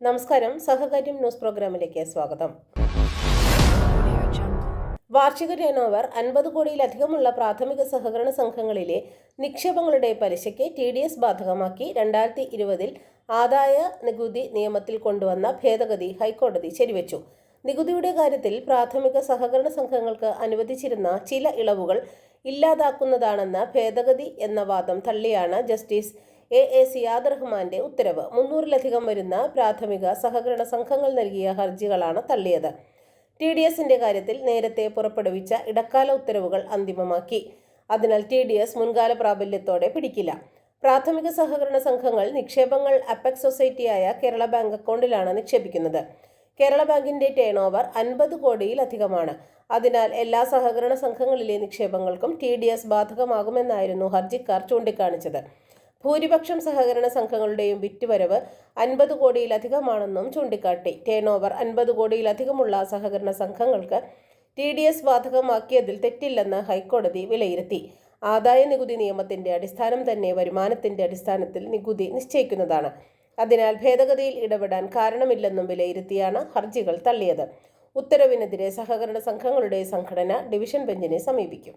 നമസ്കാരം. സഹകാര്യം ന്യൂസ് പ്രോഗ്രാമിലേക്ക് സ്വാഗതം. വാർഷിക ടേൺ ഓവർ അൻപത് കോടിയിലധികമുള്ള പ്രാഥമിക സഹകരണ സംഘങ്ങളിലെ നിക്ഷേപങ്ങളുടെ പലിശയ്ക്ക് ടി ഡി എസ് ബാധകമാക്കി. രണ്ടായിരത്തി ഇരുപതിൽ ആദായ നികുതി നിയമത്തിൽ കൊണ്ടുവന്ന ഭേദഗതി ഹൈക്കോടതി ശരിവച്ചു. നികുതിയുടെ കാര്യത്തിൽ പ്രാഥമിക സഹകരണ സംഘങ്ങൾക്ക് അനുവദിച്ചിരുന്ന ചില ഇളവുകൾ ഇല്ലാതാക്കുന്നതാണെന്ന ഭേദഗതി എന്ന വാദം തള്ളിയാണ് ജസ്റ്റിസ് എ. എ. സിയാദ് റഹ്മാന്റെ ഉത്തരവ്. മുന്നൂറിലധികം വരുന്ന പ്രാഥമിക സഹകരണ സംഘങ്ങൾ നൽകിയ ഹർജികളാണ് തള്ളിയത്. ടി. ഡി. എസിന്റെ കാര്യത്തിൽ നേരത്തെ പുറപ്പെടുവിച്ച ഇടക്കാല ഉത്തരവുകൾ അന്തിമമാക്കി. അതിനാൽ ടി. ഡി. എസ് മുൻകാല പ്രാബല്യത്തോടെ പിടിക്കില്ല. പ്രാഥമിക സഹകരണ സംഘങ്ങൾ നിക്ഷേപങ്ങൾ അപ്പെക്സ് സൊസൈറ്റിയായ കേരള ബാങ്ക് അക്കൗണ്ടിലാണ് നിക്ഷേപിക്കുന്നത്. കേരള ബാങ്കിന്റെ ടേൺ ഓവർ അൻപത് കോടിയിലധികമാണ്. അതിനാൽ എല്ലാ സഹകരണ സംഘങ്ങളിലെ നിക്ഷേപങ്ങൾക്കും ടി. ഡി. എസ് ബാധകമാകുമെന്നായിരുന്നു ഹർജിക്കാർ ചൂണ്ടിക്കാണിച്ചത്. ഭൂരിപക്ഷം സഹകരണ സംഘങ്ങളുടെയും വിറ്റുവരവ് അൻപത് കോടിയിലധികമാണെന്നും ചൂണ്ടിക്കാട്ടി. ടേൺ ഓവർ അൻപത് കോടിയിലധികമുള്ള സഹകരണ സംഘങ്ങൾക്ക് ടി ഡി എസ് ബാധകമാക്കിയതിൽ തെറ്റില്ലെന്ന് ഹൈക്കോടതി വിലയിരുത്തി. ആദായ നികുതി നിയമത്തിന്റെ അടിസ്ഥാനം തന്നെ വരുമാനത്തിന്റെ അടിസ്ഥാനത്തിൽ നികുതി നിശ്ചയിക്കുന്നതാണ്. അതിനാൽ ഭേദഗതിയിൽ ഇടപെടാൻ കാരണമില്ലെന്നും വിലയിരുത്തിയാണ് ഹർജികൾ തള്ളിയത്. ഉത്തരവിനെതിരെ സഹകരണ സംഘങ്ങളുടെ സംഘടന ഡിവിഷൻ ബെഞ്ചിനെ സമീപിക്കും.